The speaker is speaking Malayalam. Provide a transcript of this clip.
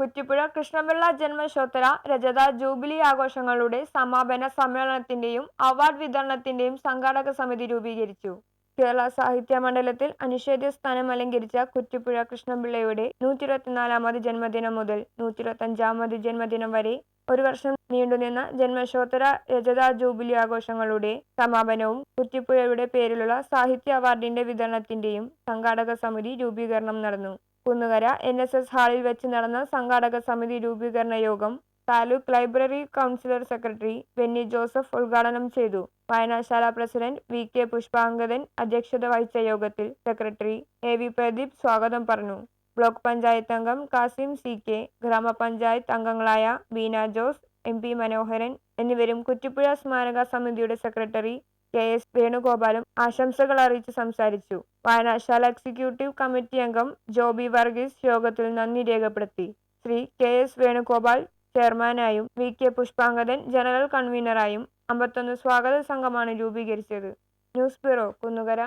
Kuttipuzha Krishnapillai ജന്മശോത്തര രജത ജൂബിലി ആഘോഷങ്ങളുടെ സമാപന സമ്മേളനത്തിന്റെയും അവാർഡ് വിതരണത്തിന്റെയും സംഘാടക സമിതി രൂപീകരിച്ചു. കേരള സാഹിത്യ മണ്ഡലത്തിൽ അനിഷേധ്യ സ്ഥാനം അലങ്കരിച്ച കുറ്റിപ്പുഴ കൃഷ്ണപിള്ളയുടെ നൂറ്റി ഇരുപത്തിനാലാമത് ജന്മദിനം മുതൽ നൂറ്റി ഇരുപത്തഞ്ചാമത് ജന്മദിനം വരെ ഒരു വർഷം നീണ്ടുനിന്ന ജന്മശോത്തര രജത ജൂബിലി ആഘോഷങ്ങളുടെ സമാപനവും കുറ്റിപ്പുഴയുടെ പേരിലുള്ള സാഹിത്യ അവാർഡിന്റെ വിതരണത്തിന്റെയും സംഘാടക സമിതി രൂപീകരണം നടന്നു. കുന്നുകര എൻ എസ് എസ് ഹാളിൽ വെച്ച് നടന്ന സംഘാടക സമിതി രൂപീകരണ യോഗം taluk library councillor secretary Benny Joseph ഉദ്ഘാടനം ചെയ്തു. വായനാശാല പ്രസിഡന്റ് വി കെ പുഷ്പാങ്കദൻ അധ്യക്ഷത വഹിച്ച യോഗത്തിൽ സെക്രട്ടറി എ വി പ്രദീപ് സ്വാഗതം പറഞ്ഞു. ബ്ലോക്ക് പഞ്ചായത്ത് അംഗം കാസിം സി കെ ഗ്രാമപഞ്ചായത്ത് അംഗങ്ങളായ ബീന ജോസ് എം പി മനോഹരൻ എന്നിവരും കുറ്റിപ്പുഴ സ്മാരക സമിതിയുടെ സെക്രട്ടറി കെ എസ് വേണുഗോപാലും ആശംസകൾ അറിയിച്ച് സംസാരിച്ചു. വായനശാല എക്സിക്യൂട്ടീവ് കമ്മിറ്റി അംഗം ജോബി വർഗീസ് യോഗത്തിൽ നന്ദി രേഖപ്പെടുത്തി. ശ്രീ കെ എസ് വേണുഗോപാൽ ചെയർമാനായും വി കെ പുഷ്പാങ്കദൻ ജനറൽ കൺവീനറായും അമ്പത്തൊന്ന് സ്വാഗത സംഘമാണ് രൂപീകരിച്ചത്. News bureau Kunnukara.